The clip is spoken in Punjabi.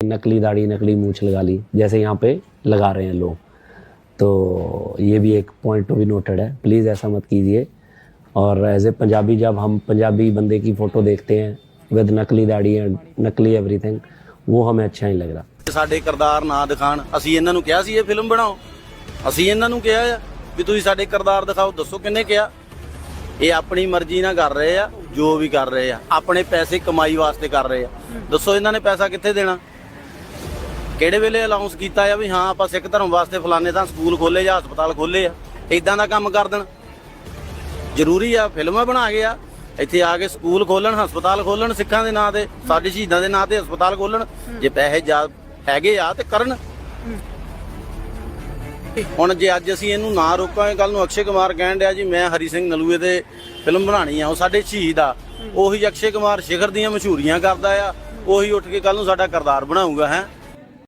नकली दाढ़ी नकली मूछ लगा ली जैसे यहाँ पे लगा रहे हैं लोग तो ये भी एक पॉइंट टू बी नोटेड है प्लीज़ ऐसा मत कीजिए और एज ए पंजाबी जब हम पंजाबी बंदे की फ़ोटो देखते हैं विद नकली दाढ़ी एंड नकली एवरीथिंग वो हमें अच्छा नहीं लग रहा ਸਾਡੇ ਕਿਰਦਾਰ ਨਾ ਦਿਖਾਣ ਅਸੀਂ ਇਹਨਾਂ ਨੂੰ ਕਿਹਾ ਸੀ ਇਹ ਫਿਲਮ ਬਣਾਓ ਅਸੀਂ ਇਹਨਾਂ ਨੂੰ ਕਿਹਾ ਆ ਵੀ ਤੁਸੀਂ ਸਾਡੇ ਕਿਰਦਾਰ ਦਿਖਾਓ ਦੱਸੋ ਕਿੰਨੇ ਕਿਹਾ ਇਹ ਆਪਣੀ ਮਰਜ਼ੀ ਨਾਲ ਕਰ ਰਹੇ ਆ ਜੋ ਵੀ ਕਰ ਰਹੇ ਆ ਆਪਣੇ ਪੈਸੇ ਕਮਾਈ ਵਾਸਤੇ ਕਰ ਰਹੇ ਆ ਦੱਸੋ ਇਹਨਾਂ ਨੇ ਪੈਸਾ ਕਿੱਥੇ ਦੇਣਾ ਕਿਹੜੇ ਵੇਲੇ ਅਨਾਉਂਸ ਕੀਤਾ ਆ ਵੀ ਹਾਂ ਆਪਾਂ ਸਿੱਖ ਧਰਮ ਵਾਸਤੇ ਫਲਾਣੇ ਤਾਂ ਸਕੂਲ ਖੋਲੇ ਜਾਂ ਹਸਪਤਾਲ ਖੋਲੇ ਆ ਇਦਾਂ ਦਾ ਕੰਮ ਕਰ ਦੇਣ। ਜ਼ਰੂਰੀ ਆ ਫਿਲਮਾਂ ਬਣਾ ਕੇ ਆ ਇੱਥੇ ਆ ਕੇ ਸਕੂਲ ਖੋਲਣ ਹਸਪਤਾਲ ਖੋਲਣ ਸਿੱਖਾਂ ਦੇ ਨਾਂ ਤੇ ਸਾਡੇ ਸ਼ਹੀਦਾਂ ਦੇ ਨਾਂ ਤੇ ਹਸਪਤਾਲ ਖੋਲਣ ਜੇ ਪੈਸੇ ਜਾ ਹੈਗੇ ਆ ਤੇ ਕਰਨ। ਹੁਣ ਜੇ ਅੱਜ ਅਸੀਂ ਇਹਨੂੰ ਨਾ ਰੋਕਾਂਗੇ ਕੱਲ ਨੂੰ ਅਕਸ਼ੇ ਕੁਮਾਰ ਕਹਿਣ ਡਿਆ ਜੀ ਮੈਂ ਹਰੀ ਸਿੰਘ ਨਲੂਏ ਤੇ ਫਿਲਮ ਬਣਾਣੀ ਆ ਉਹ ਸਾਡੇ ਸ਼ਹੀਦ ਆ। ਉਹੀ ਅਕਸ਼ੇ ਕੁਮਾਰ ਸ਼ਿਖਰ ਦੀਆਂ ਮਸ਼ਹੂਰੀਆਂ ਕਰਦਾ ਆ ਉਹੀ ਉੱਠ ਕੇ ਕੱਲ ਨੂੰ ਸਾਡਾ ਕਿਰਦਾਰ ਬਣਾਊਗਾ ਹੈ।